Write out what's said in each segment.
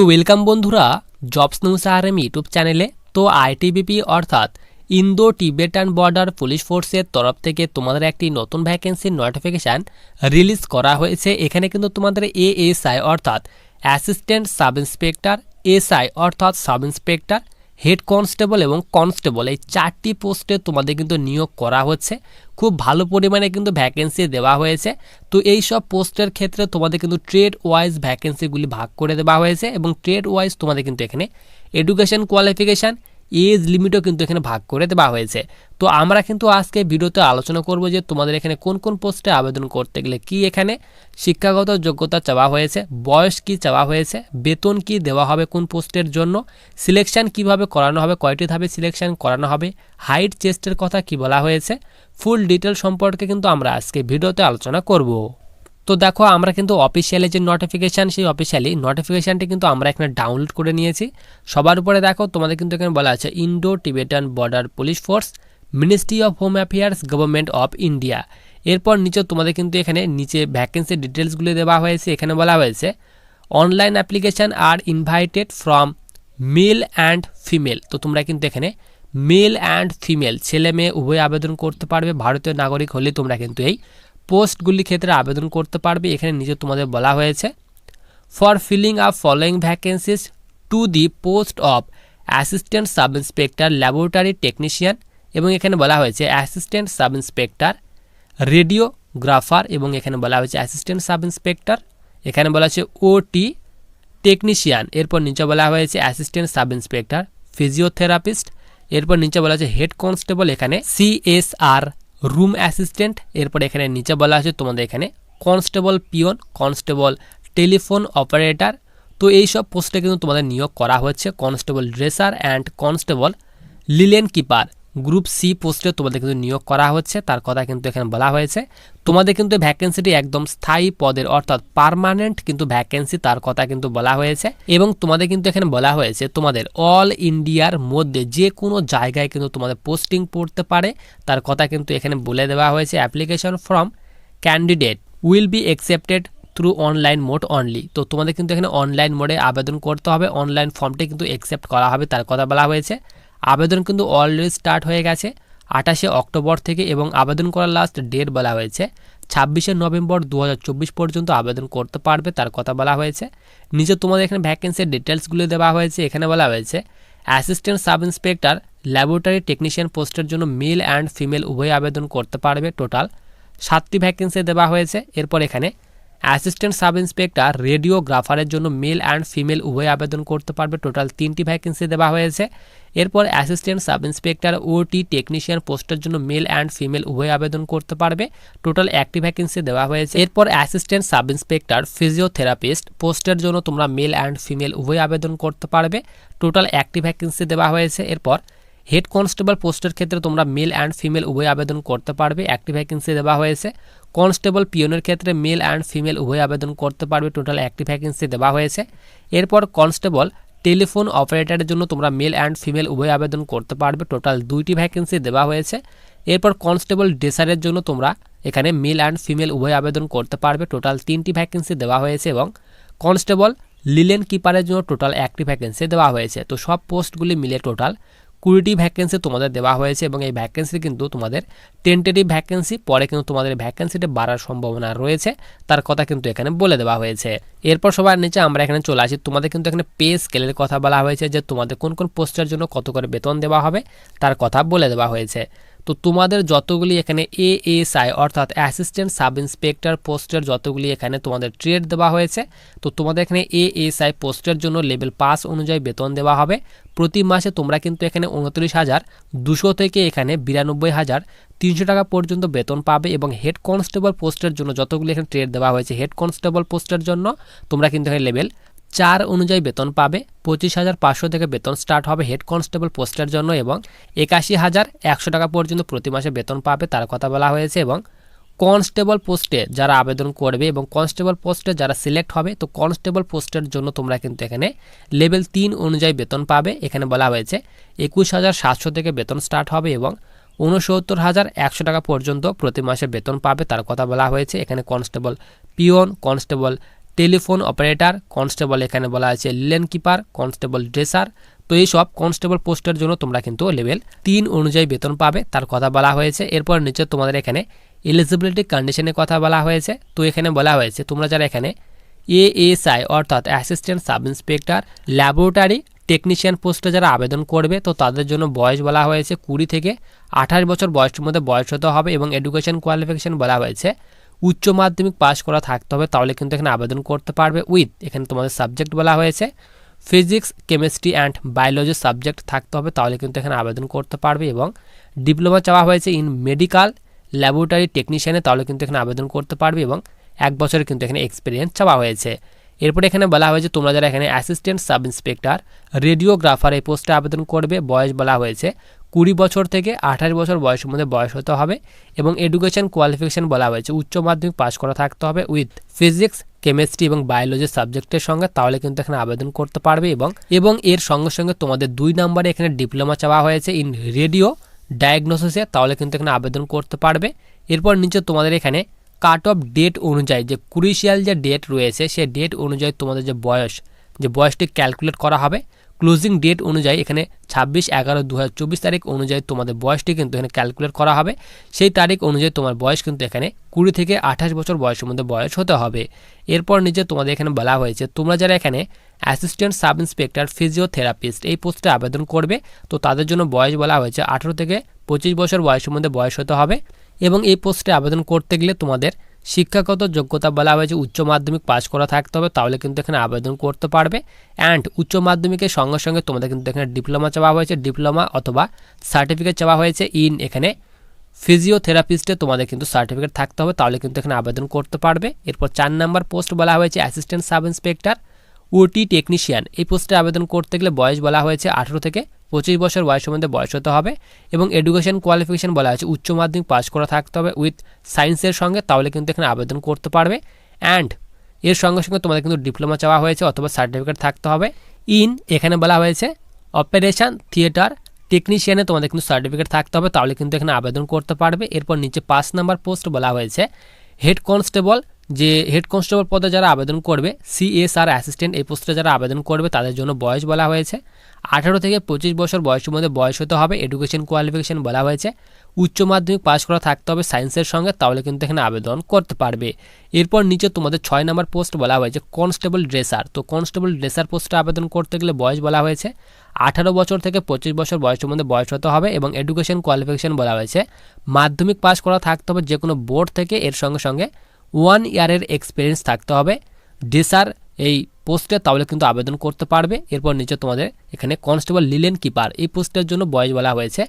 তো ওয়েলকাম বন্ধুরা jobs news RM YouTube চ্যানেলে, তো আইটিবিপি অর্থাৎ ইন্দো টিবেটান বর্ডার পুলিশ ফোর্সের তরফ থেকে তোমাদের একটি নতুন ভ্যাকেন্সির নোটিফিকেশান রিলিজ করা হয়েছে। এখানে কিন্তু তোমাদের এএসআই অর্থাৎ অ্যাসিস্ট্যান্ট সাব ইন্সপেক্টর এসআই অর্থাৎ সাব ইন্সপেক্টর হেড কনস্টেবল এবং কনস্টেবল, এই চারটি পোস্টে তোমাদের কিন্তু নিয়োগ করা হচ্ছে। খুব ভালো পরিমাণে কিন্তু ভ্যাকেন্সি দেওয়া হয়েছে। তো এই সব পোস্টের ক্ষেত্রে তোমাদের কিন্তু ট্রেড ওয়াইজ ভ্যাকেন্সিগুলি ভাগ করে দেওয়া হয়েছে এবং ট্রেড ওয়াইজ তোমাদের কিন্তু এখানে এডুকেশন কোয়ালিফিকেশান এজ লিমিটও কিন্তু এখানে ভাগ করে দেওয়া হয়েছে। তো আমরা কিন্তু আজকে ভিডিওতে আলোচনা করব যে তোমাদের এখানে কোন কোন পোস্টে আবেদন করতে গেলে কি এখানে শিক্ষাগত যোগ্যতা চাওয়া হয়েছে, বয়স কি চাওয়া হয়েছে, বেতন কি দেওয়া হবে কোন পোস্টের জন্য সিলেকশন কীভাবে করানো হবে, কয়টি ধাপে সিলেকশন করানো হবে হাইট চেস্টের কথা কি বলা হয়েছে ফুল ডিটেল সম্পর্কে কিন্তু আমরা আজকে ভিডিওতে আলোচনা করব। তো দেখো, আমরা কিন্তু অফিসিয়ালি যে নোটিফিকেশান সেই অফিসিয়ালি নোটিফিকেশানটি কিন্তু আমরা এখানে ডাউনলোড করে নিয়েছি। সবার উপরে দেখো, তোমাদের কিন্তু এখানে বলা আছে Indo Tibetan border police force ministry of home affairs government of India এরপর নিচে তোমাদের কিন্তু এখানে নিচে ভ্যাকেন্সি ডিটেলসগুলি দেওয়া হয়েছে, এখানে বলা হয়েছে online application are invited from male and female তো তোমরা কিন্তু এখানে মেল অ্যান্ড ফিমেল ছেলে মেয়ে উভয় আবেদন করতে পারবে, ভারতীয় নাগরিক হলে তোমরা কিন্তু এই পোস্টগুলি ক্ষেত্রে আবেদন করতে পারবে, এখানে নিচে তোমাদের বলা হয়েছে for filling up following vacancies to the post of assistant sub inspector laboratory technician এবং এখানে বলা হয়েছে অ্যাসিস্ট্যান্ট সাব ইন্সপেক্টর রেডিওগ্রাফার এবং এখানে বলা হয়েছে অ্যাসিস্ট্যান্ট সাব ইন্সপেক্টর এখানে বলা হয়েছে ওটি টেকনিশিয়ান এরপর নিচে বলা হয়েছে অ্যাসিস্ট্যান্ট সাব ইন্সপেক্টর ফিজিওথেরাপিস্ট এরপর নিচে বলা হয়েছে হেড কনস্টেবল এখানে সিএসআর রুম অ্যাসিস্ট্যান্ট এরপর এখানে নিচে বলা আছে তোমাদের এখানে constable peon constable telephone operator তো এই সব পোস্টে কিন্তু তোমাদের নিয়োগ করা হয়েছে constable dresser and constable linen keeper group C পোস্টে তোমাদের কিন্তু নিয়োগ করা হচ্ছে। তার কথা কিন্তু এখানে বলা হয়েছে। তোমাদের কিন্তু ভ্যাকেন্সিটি একদম স্থায়ী পদের, অর্থাৎ পারমানেন্ট কিন্তু ভ্যাকেন্সি, তার কথা কিন্তু বলা হয়েছে। এবং তোমাদের কিন্তু এখানে বলা হয়েছে, তোমাদের অল ইন্ডিয়ার মধ্যে যে কোনো জায়গায় কিন্তু তোমাদের পোস্টিং পড়তে পারে। তার কথা কিন্তু এখানে বলে দেওয়া হয়েছে, application from candidate will be accepted through online mode only. তো তোমাদের কিন্তু এখানে অনলাইন মোডে আবেদন করতে হবে, অনলাইন ফর্মটি কিন্তু অ্যাকসেপ্ট করা হবে, তার কথা বলা হয়েছে। আবেদন কিন্তু অলরেডি স্টার্ট হয়ে গেছে। আঠাশে অক্টোবর থেকে এবং আবেদন করার লাস্ট ডেট বলা হয়েছে। ছাব্বিশে নভেম্বর দু হাজার চব্বিশ পর্যন্ত আবেদন করতে পারবে তার কথা বলা হয়েছে। নিচে তোমাদের এখানে ভ্যাকেন্সির ডিটেলসগুলো দেওয়া হয়েছে। এখানে বলা হয়েছে assistant sub inspector laboratory technician পোস্টের জন্য মেল অ্যান্ড ফিমেল উভয় আবেদন করতে পারবে টোটাল সাতটি ভ্যাকেন্সি দেওয়া হয়েছে। এরপর এখানে অ্যাসিস্ট্যান্ট সাব ইন্সপেক্টর রেডিওগ্রাফারের জন্য মেল অ্যান্ড ফিমেল উভয় আবেদন করতে পারবে। টোটাল তিনটি ভ্যাকেন্সি দেওয়া হয়েছে। এরপর assistant sub inspector OT technician পোস্টের জন্য মেল অ্যান্ড ফিমেল উভয় আবেদন করতে পারবে। টোটাল একটি ভ্যাকেন্সি দেওয়া হয়েছে। এরপর অ্যাসিস্ট্যান্ট সাব ইন্সপেক্টর ফিজিওথেরাপিস্ট, পোস্টের জন্য তোমরা মেল অ্যান্ড ফিমেল উভয় আবেদন করতে পারবে। টোটাল একটি ভ্যাকেন্সি দেওয়া হয়েছে। এরপর হেড কনস্টেবল পোস্টের ক্ষেত্রে তোমরা মেল অ্যান্ড ফিমেল উভয় আবেদন করতে পারবে। একটি ভ্যাকেন্সি দেওয়া হয়েছে। কনস্টেবল পিওনের ক্ষেত্রে মেল অ্যান্ড ফিমেল উভয় আবেদন করতে পারবে। টোটাল একটি ভ্যাকেন্সি দেওয়া হয়েছে। এরপর কনস্টেবল টেলিফোন অপারেটরের জন্য তোমরা মেল অ্যান্ড ফিমেল উভয় আবেদন করতে পারবে। টোটাল দুইটি ভ্যাকেন্সি দেওয়া হয়েছে। এরপর কনস্টেবল ডেসারের জন্য তোমরা এখানে মেল অ্যান্ড ফিমেল উভয় আবেদন করতে পারবে। টোটাল তিনটি ভ্যাকেন্সি দেওয়া হয়েছে এবং কনস্টেবল লিলেন কিপারের জন্য টোটাল একটি ভ্যাকেন্সি দেওয়া হয়েছে। তো সব পোস্টগুলি মিলে টোটাল কুড়িটি ভ্যাকেন্সি তোমাদের দেওয়া হয়েছে এবং এই ভ্যাকেন্সি কিন্তু তোমাদের টেন্টেটিভ ভ্যাকেন্সি পরে কিন্তু তোমাদের ভ্যাকেন্সিটা বাড়ার সম্ভাবনা রয়েছে। তার কথা কিন্তু এখানে বলে দেওয়া হয়েছে। এরপর সবার নিচে আমরা এখানে চলে আসি। তোমাদের কিন্তু এখানে পে স্কেলের কথা বলা হয়েছে যে তোমাদের কোন কোন পোস্টের জন্য কত করে বেতন দেওয়া হবে, তার কথা বলে দেওয়া হয়েছে। তো তোমাদের যতগুলি এখানে এএসআই অর্থাৎ অ্যাসিস্ট্যান্ট সাব ইন্সপেক্টর পোস্টের যতগুলি এখানে তোমাদের ট্রেড দেওয়া হয়েছে, তো তোমাদের এখানে এএসআই পোস্টের জন্য লেভেল পাস অনুযায়ী বেতন দেওয়া হবে। প্রতি মাসে তোমরা কিন্তু এখানে উনত্রিশ হাজার দুশো থেকে এখানে বিরানব্বই হাজার তিনশো টাকা পর্যন্ত বেতন পাবে এবং হেড কনস্টেবল পোস্টের জন্য যতগুলি এখানে ট্রেড দেওয়া হয়েছে হেড কনস্টেবল পোস্টের জন্য তোমরা কিন্তু এখানে লেভেল চার অনুযায়ী বেতন পাবে, পঁচিশ হাজার পাঁচশো থেকে বেতন স্টার্ট হবে হেড কনস্টেবল পোস্টের জন্য এবং একাশি হাজার একশো টাকা পর্যন্ত প্রতি মাসে বেতন পাবে তার কথা বলা হয়েছে এবং কনস্টেবল পোস্টে যারা আবেদন করবে এবং কনস্টেবল পোস্টে যারা সিলেক্ট হবে, তো কনস্টেবল পোস্টের জন্য তোমরা কিন্তু এখানে লেভেল তিন অনুযায়ী বেতন পাবে। এখানে বলা হয়েছে একুশ হাজার সাতশো থেকে বেতন স্টার্ট হবে এবং উনসত্তর হাজার একশো টাকা পর্যন্ত প্রতি মাসে বেতন পাবে তার কথা বলা হয়েছে। এখানে constable peon constable telephone operator, constable এখানে বলা আছে লেন কিপার, কনস্টেবল ড্রেসার। তো এই সব কনস্টেবল পোস্টের জন্য তোমরা কিন্তু লেভেল তিন অনুযায়ী বেতন পাবে, তার কথা বলা হয়েছে। এরপর নিচে তোমাদের এখানে এলিজিবিলিটি কন্ডিশনের কথা বলা হয়েছে। তো এখানে বলা হয়েছে, তোমরা যারা এখানে এএসআই অর্থাৎ assistant sub inspector laboratory technician পোস্টে যারা আবেদন করবে, তো তাদের জন্য বয়স বলা হয়েছে কুড়ি থেকে আঠাশ বছর বয়সের মধ্যে বয়স হতে হবে এবং এডুকেশন কোয়ালিফিকেশন বলা হয়েছে। উচ্চ মাধ্যমিক পাস করা থাকতে হবে, তাহলে কিন্তু এখানে আবেদন করতে পারবে উইথ এখানে তোমাদের সাবজেক্ট বলা হয়েছে। Physics chemistry and biology subject থাকতে হবে, তাহলে কিন্তু এখানে আবেদন করতে পারবে এবং ডিপ্লোমা চাওয়া হয়েছে ইন মেডিকেল ল্যাবরেটরি টেকনিশিয়ানে তাহলে কিন্তু এখানে আবেদন করতে পারবে এবং এক বছরের কিন্তু এখানে এক্সপিরিয়েন্স চাওয়া হয়েছে। এরপরে এখানে বলা হয়েছে, তোমরা যারা এখানে অ্যাসিস্ট্যান্ট সাব ইন্সপেক্টর রেডিওগ্রাফার এই পোস্টে আবেদন করবে, বয়স বলা হয়েছে কুড়ি বছর থেকে আঠাশ বছর বয়সের মধ্যে বয়স হতে হবে এবং এডুকেশন কোয়ালিফিকেশন বলা হয়েছে। উচ্চ মাধ্যমিক পাশ করা থাকতে হবে উইথ ফিজিক্স, কেমিস্ট্রি এবং বায়োলজি সাবজেক্টের সঙ্গে। তাহলে কিন্তু এখানে আবেদন করতে পারবে এবং এবং এর সঙ্গে সঙ্গে তোমাদের দুই নম্বরে এখানে ডিপ্লোমা চাওয়া হয়েছে ইন রেডিও ডায়াগনোসিসে তাহলে কিন্তু এখানে আবেদন করতে পারবে। এরপর নিচে তোমাদের এখানে কাট অফ ডেট অনুযায়ী যে ক্রুশিয়াল যে ডেট রয়েছে, সে ডেট অনুযায়ী তোমাদের যে বয়স, যে বয়সটি ক্যালকুলেট করা হবে। ক্লোজিং ডেট অনুযায়ী এখানে ছাব্বিশ এগারো দু তারিখ অনুযায়ী তোমাদের বয়সটি কিন্তু এখানে ক্যালকুলেট করা হবে। সেই তারিখ অনুযায়ী তোমার বয়স কিন্তু এখানে কুড়ি থেকে আঠাশ বছর বয়সের মধ্যে বয়স হতে হবে। এরপর নিচে তোমাদের এখানে বলা হয়েছে, তোমরা যারা এখানে অ্যাসিস্ট্যান্ট সাব ইন্সপেক্টর ফিজিওথেরাপিস্ট এই পোস্টে আবেদন করবে, তো তাদের জন্য বয়স বলা হয়েছে আঠেরো থেকে পঁচিশ বছর বয়সের মধ্যে বয়স হতে হবে। এবং এই পোস্টে আবেদন করতে গেলে তোমাদের শিক্ষাগত যোগ্যতা বলা হয়েছে উচ্চ মাধ্যমিক পাস করা থাকতে হবে, তাহলে কিন্তু এখানে আবেদন করতে পারবে। অ্যান্ড উচ্চ মাধ্যমিকের সঙ্গে সঙ্গে তোমাদের কিন্তু এখানে ডিপ্লোমা চাওয়া হয়েছে ডিপ্লোমা অথবা সার্টিফিকেট চাওয়া হয়েছে ইন এখানে। ফিজিওথেরাপিস্টে তোমাদের কিন্তু সার্টিফিকেট থাকতে হবে, তাহলে কিন্তু এখানে আবেদন করতে পারবে। এরপর চার নাম্বার পোস্ট বলা হয়েছে assistant sub inspector OT technician এই পোস্টে আবেদন করতে গেলে বয়স বলা হয়েছে আঠেরো থেকে পঁচিশ বছর বয়সের মধ্যে বয়স হতে হবে এবং এডুকেশন কোয়ালিফিকেশান বলা হয়েছে উচ্চ মাধ্যমিক পাস করা থাকতে হবে উইথ সায়েন্সের সঙ্গে, তাহলে কিন্তু এখানে আবেদন করতে পারবে। অ্যান্ড এর সঙ্গে সঙ্গে তোমাদের কিন্তু ডিপ্লোমা চাওয়া হয়েছে অথবা সার্টিফিকেট থাকতে হবে। ইন এখানে বলা হয়েছে অপারেশন থিয়েটার টেকনিশিয়ানে তোমাদের কিন্তু সার্টিফিকেট থাকতে হবে, তাহলে কিন্তু এখানে আবেদন করতে পারবে। এরপর নিচে পাঁচ নাম্বার পোস্ট বলা হয়েছে হেড কনস্টেবল যে হেড কনস্টেবল পদে যারা আবেদন করবে সিএসআর অ্যাসিস্ট্যান্ট এই পোস্টে যারা আবেদন করবে, তাদের জন্য বয়স বলা হয়েছে। আঠারো থেকে পঁচিশ বছর বয়সের মধ্যে বয়স হতে হবে। এডুকেশন কোয়ালিফিকেশন বলা হয়েছে। উচ্চ মাধ্যমিক পাশ করা থাকতে হবে সায়েন্সের সঙ্গে, তাহলে কিন্তু এখানে আবেদন করতে পারবে। এরপর নিচে তোমাদের ছয় নম্বর পোস্ট বলা হয়েছে কনস্টেবল ড্রেসার তো কনস্টেবল ড্রেসার পোস্টে আবেদন করতে গেলে বয়স বলা হয়েছে আঠারো বছর থেকে পঁচিশ বছর বয়সের মধ্যে বয়স হতে হবে এবং এডুকেশন কোয়ালিফিকেশন বলা হয়েছে। মাধ্যমিক পাশ করা থাকতে হবে যে কোনো বোর্ড থেকে, এর সঙ্গে সঙ্গে ওয়ান ইয়ারের এক্সপিরিয়েন্স থাকতে হবে। ডেসার এই পোস্টে তাহলে কিন্তু আবেদন করতে পারবে। এরপর নিচে তোমাদের এখানে কনস্টেবল লিলেন কিপার। এই পোস্টের জন্য বয়স বলা হয়েছে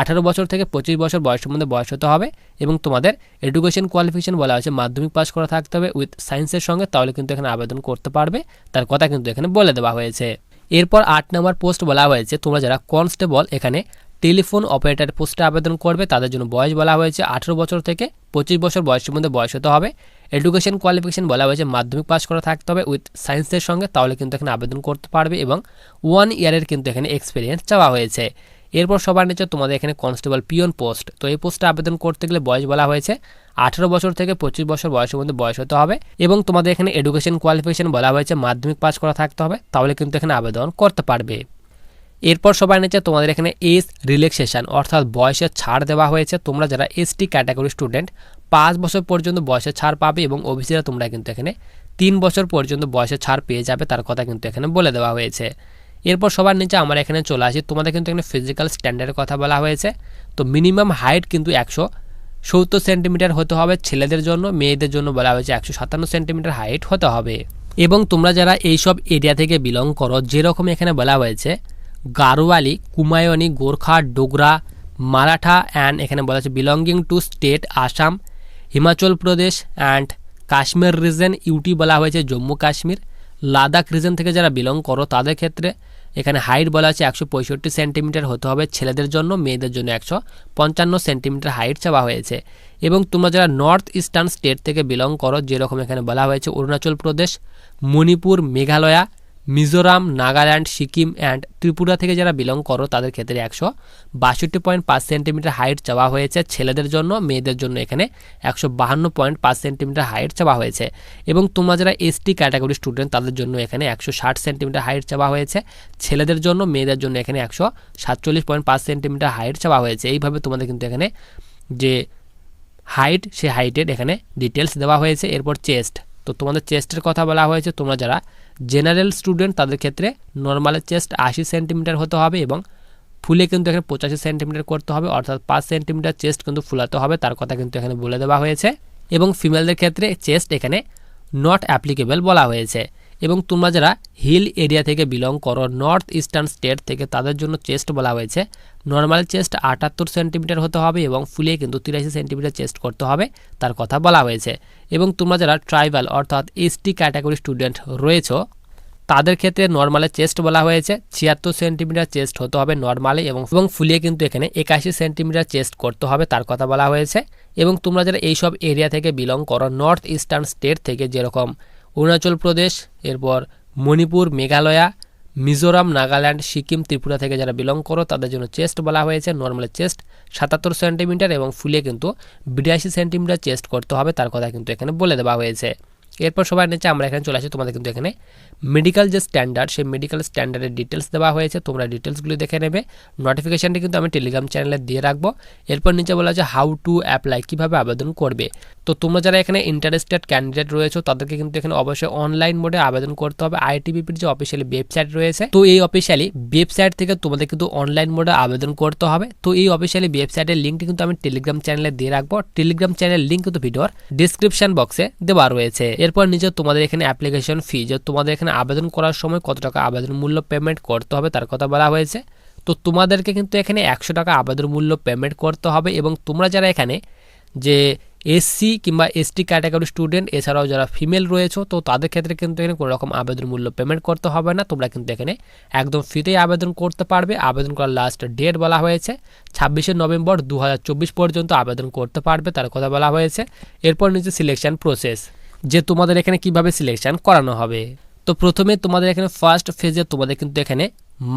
আঠারো বছর থেকে পঁচিশ বছর বয়সের মধ্যে বয়স হতে হবে এবং তোমাদের এডুকেশন কোয়ালিফিকেশন বলা হয়েছে, মাধ্যমিক পাস করা থাকতে হবে উইথ সায়েন্সের সঙ্গে, তাহলে কিন্তু এখানে আবেদন করতে পারবে। তার কথা কিন্তু এখানে বলে দেওয়া হয়েছে। এরপর আট নম্বর পোস্ট বলা হয়েছে, তোমরা যারা কনস্টেবল এখানে টেলিফোন অপারেটর পোস্টে আবেদন করবে, তাদের জন্য বয়স বলা হয়েছে আঠেরো বছর থেকে পঁচিশ বছর বয়সের মধ্যে বয়স হতে হবে। এডুকেশন কোয়ালিফিকেশন বলা হয়েছে। মাধ্যমিক পাস করা থাকতে হবে উইথ সায়েন্সের সঙ্গে, তাহলে কিন্তু এখানে আবেদন করতে পারবে এবং ওয়ান ইয়ারের কিন্তু এখানে এক্সপিরিয়েন্স চাওয়া হয়েছে। এরপর সবার নিচে তোমাদের এখানে কনস্টেবল পিওন পোস্ট তো এই পোস্টে আবেদন করতে গেলে বয়স বলা হয়েছে আঠেরো বছর থেকে পঁচিশ বছর বয়সের মধ্যে বয়স হতে হবে এবং তোমাদের এখানে এডুকেশন কোয়ালিফিকেশন বলা হয়েছে, মাধ্যমিক পাস করা থাকতে হবে, তাহলে কিন্তু এখানে আবেদন করতে পারবে। এরপর সবার নিচে তোমাদের এখানে এজ রিল্যাক্সেশন অর্থাৎ বয়সের ছাড় দেওয়া হয়েছে। তোমরা যারা এসটি ক্যাটাগরি স্টুডেন্ট পাঁচ বছর পর্যন্ত বয়সের ছাড় পাবে এবং ওবিসিরা তোমরা কিন্তু এখানে তিন বছর পর্যন্ত বয়সের ছাড় পেয়ে যাবে, তার কথা কিন্তু এখানে বলে দেওয়া হয়েছে। এরপর সবার নিচে আমরা এখানে চলে আসি। তোমাদের কিন্তু এখানে ফিজিক্যাল স্ট্যান্ডার্ডের কথা বলা হয়েছে। তো মিনিমাম হাইট কিন্তু একশো সত্তর সেন্টিমিটার হতে হবে ছেলেদের জন্য, মেয়েদের জন্য বলা হয়েছে একশো সাতান্ন সেন্টিমিটার হাইট হতে হবে। এবং তোমরা যারা এইসব এরিয়া থেকে বিলং করো, যেরকম এখানে বলা হয়েছে গারোয়ালি, কুমায়নি, গোর্খা, ডোগরা, মারাঠা অ্যান্ড এখানে বলা আছে belonging to state Assam Himachal Pradesh and Kashmir region UT বলা হয়েছে জম্মু কাশ্মীর। লাদাখ রিজন থেকে যারা বিলং করো, তাদের ক্ষেত্রে এখানে হাইট বলা আছে একশো পঁয়ষট্টি সেন্টিমিটার হতে হবে ছেলেদের জন্য, মেয়েদের জন্য একশো পঞ্চান্ন সেন্টিমিটার হাইট চাওয়া হয়েছে। এবং তোমরা যারা নর্থ ইস্টার্ন স্টেট থেকে বিলং করো, যেরকম এখানে বলা হয়েছে, অরুণাচল প্রদেশ, মণিপুর, মেঘালয়া মিজোরাম, নাগাল্যান্ড, সিকিম অ্যান্ড ত্রিপুরা থেকে যারা বিলং করো, তাদের ক্ষেত্রে একশো বাষট্টি পয়েন্ট পাঁচ সেন্টিমিটার হাইট চাওয়া হয়েছে। ছেলেদের জন্য, মেয়েদের জন্য এখানে একশো বাহান্ন পয়েন্ট পাঁচ সেন্টিমিটার হাইট চাওয়া হয়েছে। এবং তোমরা যারা এসটি ক্যাটাগরি স্টুডেন্ট তাদের জন্য এখানে একশো ষাট সেন্টিমিটার হাইট চাওয়া হয়েছে। ছেলেদের জন্য, মেয়েদের জন্য এখানে একশো সাতচল্লিশ পয়েন্ট পাঁচ সেন্টিমিটার হাইট চাওয়া হয়েছে। এইভাবে তোমাদের কিন্তু এখানে যে হাইট সে হাইটের এখানে ডিটেলস দেওয়া হয়েছে। এরপর চেস্ট তো তোমাদের চেস্টের কথা বলা হয়েছে। তোমরা যারা জেনারেল স্টুডেন্ট তাদের ক্ষেত্রে নর্মাল চেস্ট আশি সেন্টিমিটার হতে হবে এবং ফুলে কিন্তু এখানে পঁচাশি সেন্টিমিটার করতে হবে, অর্থাৎ পাঁচ সেন্টিমিটার চেস্ট কিন্তু ফুলাতে হবে, তার কথা কিন্তু এখানে বলে দেওয়া হয়েছে। এবং ফিমেলদের ক্ষেত্রে চেস্ট এখানে নট অ্যাপ্লিকেবল বলা হয়েছে। এবং তোমরা যারা হিল এরিয়া থেকে বিলং করো, নর্থ ইস্টার্ন স্টেট থেকে তাদের জন্য চেস্ট বলা হয়েছে। নর্মাল চেস্ট আটাত্তর সেন্টিমিটার হতে হবে এবং ফুলে কিন্তু তিরাশি সেন্টিমিটার চেস্ট করতে হবে, তার কথা বলা হয়েছে। এবং তোমরা যারা ট্রাইবাল অর্থাৎ এসটি ক্যাটাগরি স্টুডেন্ট রয়েছো, তাদের ক্ষেত্রে নর্মালে চেস্ট বলা হয়েছে। ছিয়াত্তর সেন্টিমিটার চেস্ট হতে হবে নর্মালে এবং এবং ফুলিয়ে কিন্তু এখানে একাশি সেন্টিমিটার চেস্ট করতে হবে, তার কথা বলা হয়েছে। এবং তোমরা যারা এইসব এরিয়া থেকে বিলং করো, নর্থ ইস্টার্ন স্টেট থেকে যেরকম অরুণাচল প্রদেশ, এরপর মণিপুর, মেঘালয়া, মিজোরাম, নাগাল্যান্ড, সিকিম, ত্রিপুরা থেকে যারা বিলং করো, তাদের জন্য চেস্ট বলা হয়েছে। নর্মাল চেস্ট সাতাত্তর সেন্টিমিটার এবং ফুলে কিন্তু বিরাশি সেন্টিমিটার চেস্ট করতে হবে, তার কথা কিন্তু এখানে বলে দেওয়া হয়েছে। এরপর সবার নিচে আমরা এখানে চলে আসি, তোমাদের কিন্তু এখানে মেডিকেল যে স্ট্যান্ডার্ড সেই মেডিকেল স্ট্যান্ডার্ডের ডিটেলস দেওয়া হয়েছে, তোমরা ডিটেলসগুলো দেখে নেবে। নোটিফিকেশানটি কিন্তু আমি টেলিগ্রাম চ্যানেলে দিয়ে রাখব। এরপর নিচে বলা আছে হাউ টু অ্যাপ্লাই কীভাবে আবেদন করবে। তো তোমরা যারা এখানে ইন্টারেস্টেড ক্যান্ডিডেট রয়েছে, তাদেরকে কিন্তু এখানে অবশ্যই অনলাইন মোডে আবেদন করতে হবে। আইটিবিপির যে অফিসিয়ালি ওয়েবসাইট রয়েছে, তো এই অফিসিয়ালি ওয়েবসাইট থেকে তোমাদের কিন্তু অনলাইন মোডে আবেদন করতে হবে। তো এই অফিসিয়ালি ওয়েবসাইটের লিঙ্কটি কিন্তু আমি টেলিগ্রাম চ্যানেলে দিয়ে রাখব। টেলিগ্রাম চ্যানেল লিঙ্ক কিন্তু ভিডিওর ডিসক্রিপশন বক্সে দেওয়া রয়েছে। এরপর নিচে তোমাদের এখানে অ্যাপ্লিকেশন ফি যে তোমাদের এখানে আবেদন করার সময় কত টাকা আবেদন মূল্য পেমেন্ট করতে হবে তার কথা বলা হয়েছে। তো তোমাদেরকে কিন্তু এখানে একশো টাকা আবেদন মূল্য পেমেন্ট করতে হবে এবং তোমরা যারা এখানে যে এসসি কিংবা এসটি ক্যাটাগরি স্টুডেন্ট এছাড়াও যারা ফিমেল রয়েছে, তো তাদের ক্ষেত্রে কিন্তু এখানে কোনো রকম আবেদন মূল্য পেমেন্ট করতে হবে না। তোমরা কিন্তু এখানে একদম ফ্রিতেই আবেদন করতে পারবে। আবেদন করার লাস্ট ডেট বলা হয়েছে। ছাব্বিশে নভেম্বর দু হাজার চব্বিশ পর্যন্ত আবেদন করতে পারবে তার কথা বলা হয়েছে। এরপর নিচে সিলেকশন প্রসেস যে তোমাদের এখানে কীভাবে সিলেকশন করানো হবে। তো প্রথমে তোমাদের এখানে ফার্স্ট ফেজে তোমাদের কিন্তু এখানে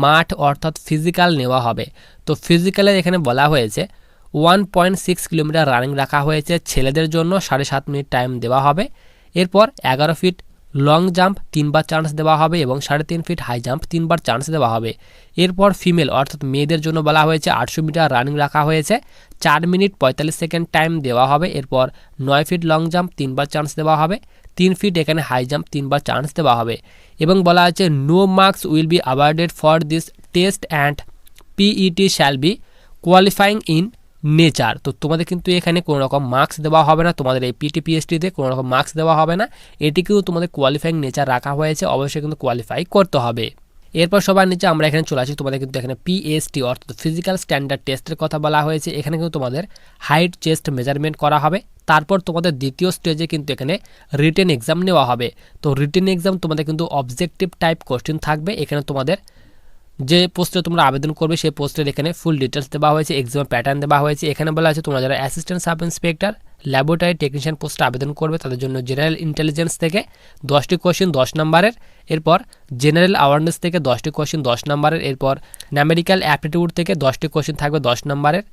মাঠ অর্থাৎ ফিজিক্যাল নেওয়া হবে। তো ফিজিক্যালের এখানে বলা হয়েছে one point six kilometre running রাখা হয়েছে ছেলেদের জন্য, সাড়ে সাত মিনিট টাইম দেওয়া হবে। এরপর এগারো ফিট লং জাম্প তিনবার চান্স দেওয়া হবে এবং সাড়ে তিন ফিট হাই জাম্প তিনবার চান্স দেওয়া হবে। এরপর ফিমেল অর্থাৎ মেয়েদের জন্য বলা হয়েছে, আটশো মিটার রানিং রাখা হয়েছে, চার মিনিট পঁয়তাল্লিশ সেকেন্ড টাইম দেওয়া হবে। এরপর নয় ফিট লং জাম্প তিনবার চান্স দেওয়া হবে। তিন ফিট এখানে হাই জাম্প তিনবার চান্স দেওয়া হবে। এবং বলা আছে no marks will be awarded for this test and PET shall be qualifying in nature তো তোমাদের কিন্তু এখানে কোনো রকম মার্কস দেওয়া হবে না। তোমাদের এই পিটিপিএসটিতে কোনো রকম মার্কস দেওয়া হবে না। এটিকেও তোমাদের কোয়ালিফাইং নেচার রাখা হয়েছে। অবশ্যই কিন্তু কোয়ালিফাই করতে হবে। এরপর সবার নিচে আমরা এখানে চলে আসি। তোমাদের কিন্তু এখানে পিএসটি অর্থাৎ ফিজিক্যাল স্ট্যান্ডার্ড টেস্টের কথা বলা হয়েছে। এখানে কিন্তু তোমাদের হাইট চেস্ট মেজারমেন্ট করা হবে। তারপর তোমাদের দ্বিতীয় স্টেজে কিন্তু এখানে রিটেন এক্সাম নেওয়া হবে। তো রিটেন এক্সাম তোমাদের কিন্তু অবজেক্টিভ টাইপ কোশ্চেন থাকবে। এখানে তোমাদের যে পোস্টে তোমরা আবেদন করবে, সেই পোস্টের এখানে ফুল ডিটেলস দেওয়া হয়েছে এক্সামের প্যাটার্ন দেওয়া হয়েছে। এখানে বলা আছে তোমরা যারা assistant sub inspector laboratory technician পোস্টে আবেদন করবে, তাদের জন্য জেনারেল ইন্টেলিজেন্স থেকে দশটি কোশ্চেন দশ নম্বরের, এরপর জেনারেল অ্যাওয়ারনেস থেকে দশটি কোশ্চেন দশ নম্বরের, এরপর ন্যামেরিক্যাল অ্যাপটিটিউড থেকে দশটি কোশ্চেন থাকবে দশ নম্বরের।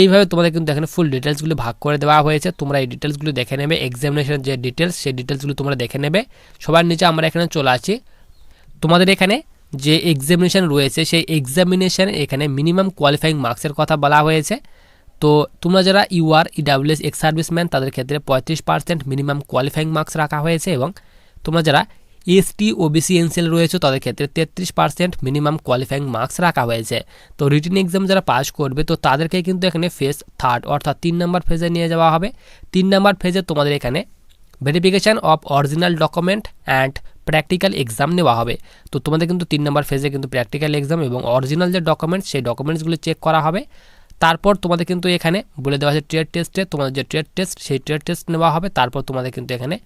এইভাবে তোমাদের কিন্তু এখানে ফুল ডিটেলসগুলো ভাগ করে দেওয়া হয়েছে। তোমরা এই ডিটেলসগুলো দেখে নেবে এক্সামিনেশনের যে ডিটেলস সেই ডিটেলসগুলো তোমরা দেখে নেবে। সবার নিচে আমরা এখানে চলে আসি। তোমাদের এখানে যে এক্সামিনেশান রয়েছে, সেই এক্সামিনেশানে এখানে মিনিমাম কোয়ালিফাইং মার্কসের কথা বলা হয়েছে। তো তোমরা যারা ইউআর ইডাব্লিউএস এক্স সার্ভিসম্যান তাদের ক্ষেত্রে পঁয়ত্রিশ পার্সেন্ট মিনিমাম কোয়ালিফাইং মার্কস রাখা হয়েছে এবং তোমরা যারা এসটি ওবিসি এনসিএল রয়েছে, তাদের ক্ষেত্রে তেত্রিশ পার্সেন্ট মিনিমাম কোয়ালিফাইং মার্কস রাখা হয়েছে। তো রিটেন এক্সাম যারা পাস করবে, তো তাদেরকে কিন্তু এখানে ফেজ থার্ড অর্থাৎ তিন নম্বর ফেজে নিয়ে যাওয়া হবে। তিন নম্বর ফেজে তোমাদের এখানে verification of original document and practical exam নেওয়া হবে। তো তোমাদের কিন্তু তিন নম্বর ফেজে কিন্তু প্র্যাকটিক্যাল এক্সাম এবং অরিজিনাল যে ডকুমেন্টস সেই ডকুমেন্টসগুলো চেক করা হবে। তারপর তোমাদের কিন্তু এখানে বলে দেওয়া আছে ট্রেড টেস্টে তোমাদের যে ট্রেড টেস্ট সেই ট্রেড টেস্ট নেওয়া হবে। তারপর তোমাদের কিন্তু এখানে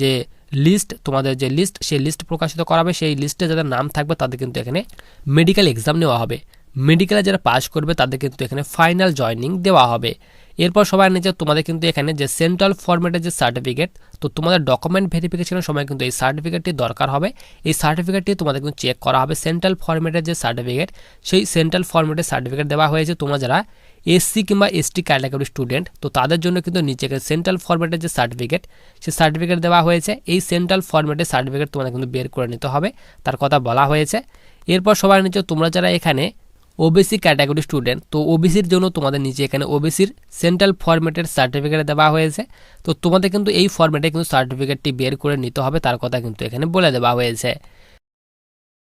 যে লিস্ট তোমাদের যে লিস্ট সেই লিস্ট প্রকাশিত করাবে, সেই লিস্টে যাদের নাম থাকবে, তাদের কিন্তু এখানে মেডিকেল এক্সাম নেওয়া হবে। মেডিকেলে যারা পাস করবে, তাদের কিন্তু এখানে ফাইনাল জয়নিং দেওয়া হবে। এরপর সবার নিচে তোমাদের কিন্তু এখানে যে সেন্ট্রাল ফরম্যাটের যে সার্টিফিকেট তো তোমাদের ডকুমেন্ট ভেরিফিকেশনের সময় কিন্তু এই সার্টিফিকেটটি দরকার হবে। এই সার্টিফিকেটটি তোমাদের কিন্তু চেক করা হবে। সেন্ট্রাল ফরম্যাটের যে সার্টিফিকেট সেই সেন্ট্রাল ফরম্যাটের সার্টিফিকেট দেওয়া হয়েছে তোমরা যারা এসসি কিংবা এসটি ক্যাটাগরি স্টুডেন্ট তো তাদের জন্য কিন্তু নিচে সেন্ট্রাল ফরম্যাটের যে সার্টিফিকেট সে সার্টিফিকেট দেওয়া হয়েছে। এই সেন্ট্রাল ফরম্যাটের সার্টিফিকেট তোমাদের কিন্তু বের করে নিতে হবে। তার কথা বলা হয়েছে। এরপর সবার নিচে তোমরা যারা এখানে ওবিসি ক্যাটাগরি স্টুডেন্ট তো ওবিসির জন্য তোমাদের নিচে এখানে ওবিসির সেন্ট্রাল ফরম্যাটের সার্টিফিকেট দেওয়া হয়েছে। তো তোমাদের কিন্তু এই ফরম্যাটে কিন্তু সার্টিফিকেটটি বের করে নিতে হবে, তার কথা কিন্তু এখানে বলে দেওয়া হয়েছে।